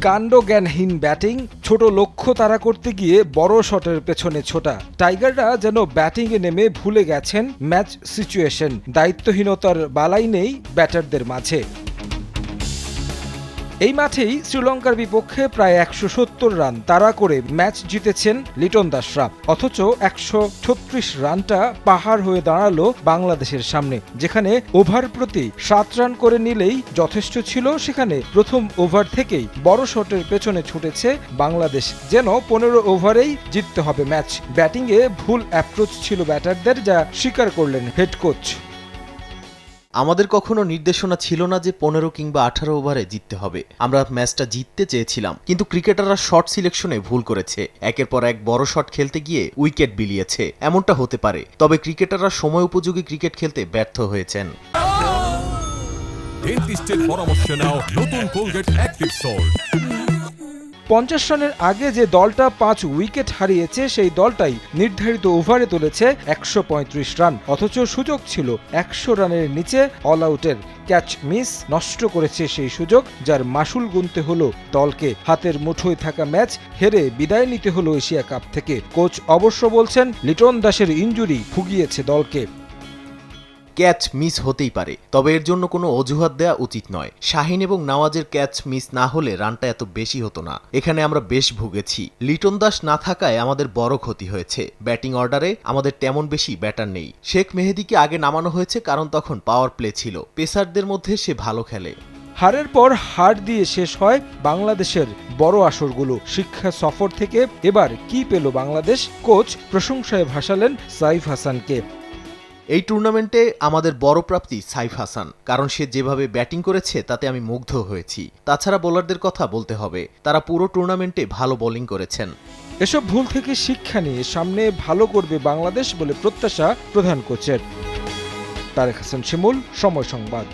কাণ্ডজ্ঞানহীন batting, ছোট লক্ষ্য তারা করতে গিয়ে বড় শটের পেছনে ছোটা। টাইগাররা যেন ব্যাটিংয়ে নেমে ভুলে গেছেন ম্যাচ সিচুয়েশন। দায়িত্বহীনতার বালাই নেই ব্যাটারদের মাঝে। এই মাঠেই শ্রীলঙ্কার বিপক্ষে প্রায় একশো সত্তর রান তাড়া করে ম্যাচ জিতেছেন লিটন দাসরা। অথচ একশো ছত্রিশ রানটা পাহাড় হয়ে দাঁড়াল বাংলাদেশের সামনে, যেখানে ওভার প্রতি সাত রান করে নিলেই যথেষ্ট ছিল। সেখানে প্রথম ওভার থেকেই বড় শটের পেছনে ছুটেছে বাংলাদেশ, যেন পনেরো ওভারেই জিততে হবে ম্যাচ। ব্যাটিংয়ে ভুল অ্যাপ্রোচ ছিল ব্যাটারদের, যা স্বীকার করলেন হেড কোচ। আমাদের কখনো নির্দেশনা ছিল না যে পনেরো কিংবা আঠারো ওভারে জিততে হবে। আমরা ম্যাচটা জিততে চেয়েছিলাম, কিন্তু ক্রিকেটাররা শর্ট সিলেকশনে ভুল করেছে। একের পর এক বড় শট খেলতে গিয়ে উইকেট বিলিয়েছে। এমনটা হতে পারে, তবে ক্রিকেটাররা সময় উপযোগী ক্রিকেট খেলতে ব্যর্থ হয়েছেন। পরামর্শ নাও নতুন কোলগেট অ্যাক্টিভ সল্ট। পঞ্চাশ রানের আগে যে দলটা পাঁচ উইকেট হারিয়েছে, সেই দলটাই নির্ধারিত ওভারে তুলেছে একশো পঁয়ত্রিশ রান। অথচ সুযোগ ছিল একশো রানের নিচে অল আউটের ক্যাচ মিস নষ্ট করেছে সেই সুযোগ, যার মাসুল গুনতে হলো দলকে। হাতের মুঠোয় থাকা ম্যাচ হেরে বিদায় নিতে হলো এশিয়া কাপ থেকে। কোচ অবশ্য বলছেন, লিটন দাসের ইঞ্জুরি ভুগিয়েছে দলকে। ক্যাচ মিস হতেই পারে, তবে এর জন্য কোনো অজুহাত দেওয়া উচিত নয়। শাহিন এবং নওয়াজের ক্যাচ মিস না হলে রানটা এত বেশি হতো না। এখানে আমরা বেশ ভুগেছি। লিটন দাস না থাকায় আমাদের বড় ক্ষতি হয়েছে। ব্যাটিং অর্ডারে আমাদের তেমন বেশি ব্যাটার নেই। শেখ মেহেদিকে আগে নামানো হয়েছে কারণ তখন পাওয়ার প্লে ছিল। পেসারদের মধ্যে সে ভালো খেলে। হারের পর হার দিয়ে শেষ হয় বাংলাদেশের বড় আসরগুলো। শিক্ষা সফর থেকে এবার কি পেল বাংলাদেশ? কোচ প্রশংসায় ভাসালেন সাইফ হাসানকে। এই টুর্নামেন্টে আমাদের বড় প্রাপ্তি সাইফ হাসান, কারণ সে যেভাবে ব্যাটিং করেছে তাতে আমি মুগ্ধ হয়েছি। তাছাড়া বোলারদের কথা বলতে হবে, তারা পুরো টুর্নামেন্টে ভালো বোলিং করেছেন। এসব ভুল থেকে শিক্ষা নিয়ে সামনে ভালো করবে বাংলাদেশ বলে প্রত্যাশা প্রধান কোচের। তারেক হাসান শিমুল, সময় সংবাদ।